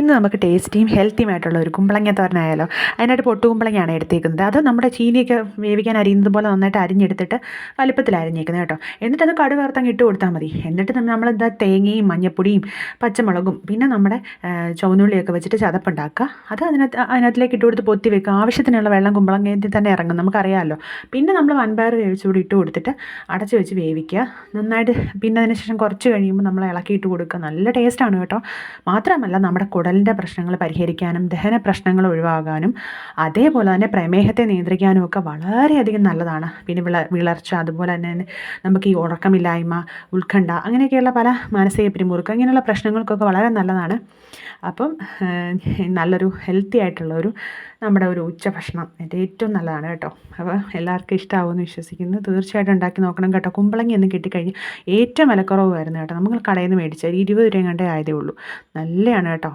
ഇന്ന് നമുക്ക് ടേസ്റ്റിയും ഹെൽത്തിയുമായിട്ടുള്ള ഒരു കുമ്പളങ്ങ തോരനായാലോ? അതിനായിട്ട് പൊട്ടുകുമ്പളങ്ങയാണ് എടുത്തേക്കുന്നത്. അത് നമ്മുടെ ചീനിയൊക്കെ വേവിക്കാൻ അരിയുന്നത് പോലെ നന്നായിട്ട് അരിഞ്ഞെടുത്തിട്ട് വലുപ്പത്തിൽ അരിഞ്ഞേക്കുന്നത് കേട്ടോ. എന്നിട്ട് അത് കടുക് ഇട്ട് കൊടുത്താൽ മതി. എന്നിട്ട് നമ്മൾ എന്താ തേങ്ങയും മഞ്ഞപ്പൊടിയും പച്ചമുളകും പിന്നെ നമ്മുടെ ചുവന്നുള്ളിയൊക്കെ വെച്ചിട്ട് ചതപ്പുണ്ടാക്കുക. അത് അതിനകത്ത് അതിനകത്തിലേക്ക് ഇട്ട് കൊടുത്ത് പൊത്തി വെക്കുക. ആവശ്യത്തിനുള്ള വെള്ളം കുമ്പളങ്ങയിൽ തന്നെ ഇറങ്ങും. നമുക്കറിയാമല്ലോ. പിന്നെ നമ്മൾ വൻപയർ വേവിച്ചുകൂടി ഇട്ട് കൊടുത്തിട്ട് അടച്ച് വെച്ച് വേവിക്കുക. നന്നായിട്ട് പിന്നെ അതിന് ശേഷം കുറച്ച് കഴിയുമ്പോൾ നമ്മൾ ഇളക്കിയിട്ട് കൊടുക്കുക. നല്ല ടേസ്റ്റാണ് കേട്ടോ. മാത്രമല്ല നമ്മുടെ കുടലിന്റെ പ്രശ്നങ്ങൾ പരിഹരിക്കാനും ദഹന പ്രശ്നങ്ങൾ ഒഴിവാകാനും അതേപോലെ തന്നെ പ്രമേഹത്തെ നിയന്ത്രിക്കാനും ഒക്കെ വളരെയധികം നല്ലതാണ്. പിന്നെ വിള വിളർച്ച അതുപോലെ തന്നെ നമുക്ക് ഈ ഉറക്കമില്ലായ്മ ഉത്കണ്ഠ അങ്ങനെയൊക്കെയുള്ള പല മാനസിക പിരിമുറുക്കം ഇങ്ങനെയുള്ള പ്രശ്നങ്ങൾക്കൊക്കെ വളരെ നല്ലതാണ്. അപ്പം നല്ലൊരു ഹെൽത്തി ആയിട്ടുള്ള ഒരു നമ്മുടെ ഒരു ഉച്ചഭക്ഷണം എന്റെ ഏറ്റവും നല്ലതാണ് കേട്ടോ. അപ്പോൾ എല്ലാവർക്കും ഇഷ്ടമാവുമെന്ന് വിശ്വസിക്കുന്നു. തീർച്ചയായിട്ടും ഉണ്ടാക്കി നോക്കണം കേട്ടോ. കുമ്പളങ്ങി എന്ന് കിട്ടിക്കഴിഞ്ഞാൽ ഏറ്റവും വിലക്കുറവായിരുന്നു കേട്ടോ. നമ്മൾ കടയിൽ നിന്ന് മേടിച്ചാൽ ഇരുപത് രൂപ കണ്ടേ ആയതേ ഉള്ളൂ. നല്ലതാണ് കേട്ടോ.